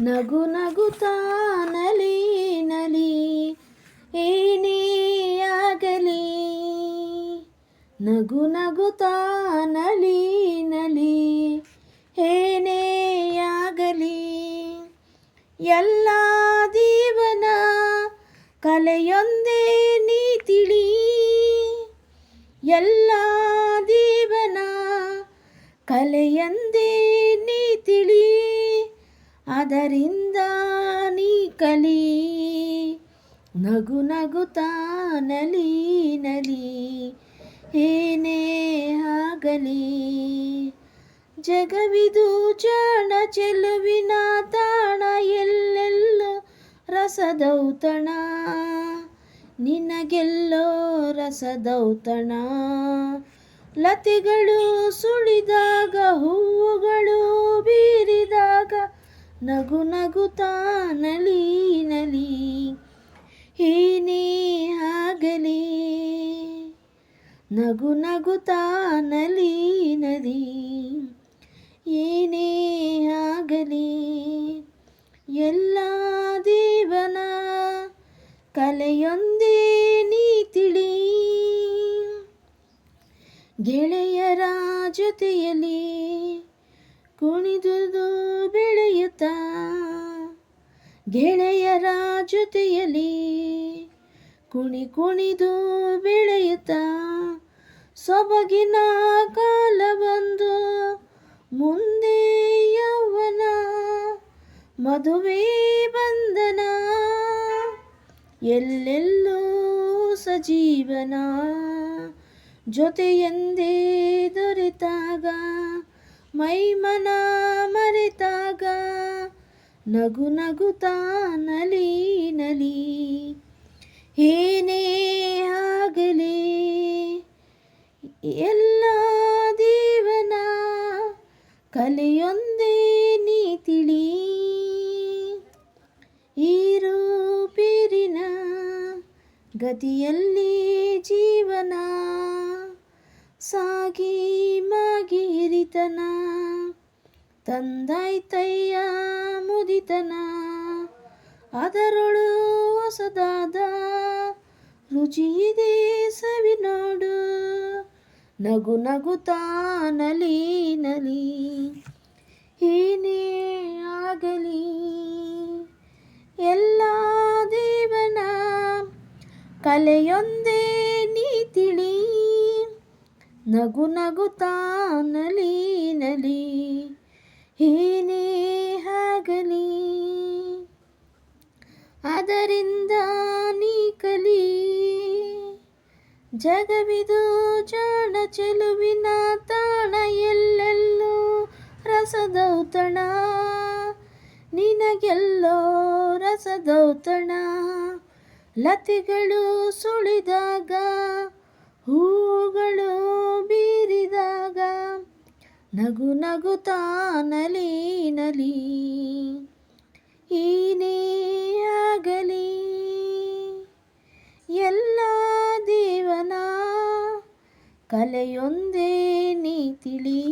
ನಗು ನಗುತ್ತಾ ನಲಿ ನಲಿ ಏನೇ ಆಗಲಿ. ನಗು ನಗುತ್ತಾ ನಲಿ ನಲಿ ಏನೇ ಆಗಲಿ. ಎಲ್ಲ ದೀವನ ಕಲೆಯೊಂದೇ ನೀ ತಿಳಿ ಎಲ್ಲ ದೀವನ ಕಲೆಯಂದೇ ಅದರಿಂದ ನೀ ಕಲಿ. ನಗು ನಗುತ್ತಾ ನಲಿ ನಲಿ. ಏನೇ ಆಗಲಿ. ಜಗವಿದು ಚಾಣ ಚೆಲುವಿನ ತಾಣ ಎಲ್ಲೆಲ್ಲ ರಸದೌತಣ. ನಿನಗೆಲ್ಲೋ ರಸದೌತಣ. ಲತೆಗಳು ಸುಳಿದಾಗ ನಗು ನಗುತ್ತಾ ನಲಿ ನಲಿ ಏನೇ ಆಗಲಿ. ನಗು ನಗುತ್ತಾ ನಲಿ ನಲಿ ಏನೇ ಆಗಲಿ. ಎಲ್ಲ ದೇವನ ಕಲೆಯೊಂದೇ ನೀ ತಿಳಿ, ಗೆಳೆಯರ ಜೊತೆಯಲ್ಲಿ ಕುಣಿದುದು ಬೆಳೆಯುತ್ತ ಗೆಳೆಯರ ಜೊತೆಯಲ್ಲಿ ಕುಣಿ ಕುಣಿದು ಬೆಳೆಯುತ್ತ ಸೊಬಗಿನ ಕಾಲ ಬಂದು ಮುಂದೆ ಯೌವನ ಮದುವೆ ಬಂಧನ ಎಲ್ಲೆಲ್ಲೂ ಸಜೀವನ ಜೊತೆಯೆಂದೇ ದೊರೆತಾಗ ಮೈಮನ ಮರೆತಾಗ ನಗು ನಗುತ್ತಾ ನಲಿ ನಲಿ. ಏನೇ ಆಗಲಿ ಎಲ್ಲ ದೇವನ ಕಲೆಯೊಂದೇ ನೀ ತಿಳಿ ಈ ಪೇರಿನ ಗತಿಯಲ್ಲಿ ಜೀವನ ಸಾಗಿ ಮಗಿರಿತನ ತಂದಾಯ್ತಯ್ಯ ಮುದಿತನ, ಅದರೊಳು ಹೊಸದಾದ ರುಚಿಯಿದೆ ಸವಿ ನೋಡು, ನಗು ನಗುತ್ತಾ ನಲಿ ನಲಿ, ಏನೇ ಆಗಲಿ ಎಲ್ಲ ದೇವನ ಕಲೆಯೊಂದೇ ನಗು ನಗುತ್ತಾ ನಲಿ ನಲಿ, ಏನೇ ಆಗಲಿ. ಅದರಿಂದ ನೀ ಕಲಿ, ಜಗವಿದು ಜಾಣ ಚೆಲುವಿನ ತಾಣ ಎಲ್ಲೆಲ್ಲೂ ರಸದೌತಣ. ನಿನಗೆಲ್ಲೋ ರಸದೌತಣ, ಲತೆಗಳು ಸುಳಿದಾಗ ಹೂಗಳು ನಗು ನಗುತ್ತಾ ನಲಿ ನಲಿ ಏನೇ ಆಗಲಿ. ಎಲ್ಲ ದೇವನ ಕಲೆಯೊಂದೇ ನೀ ತಿಳಿ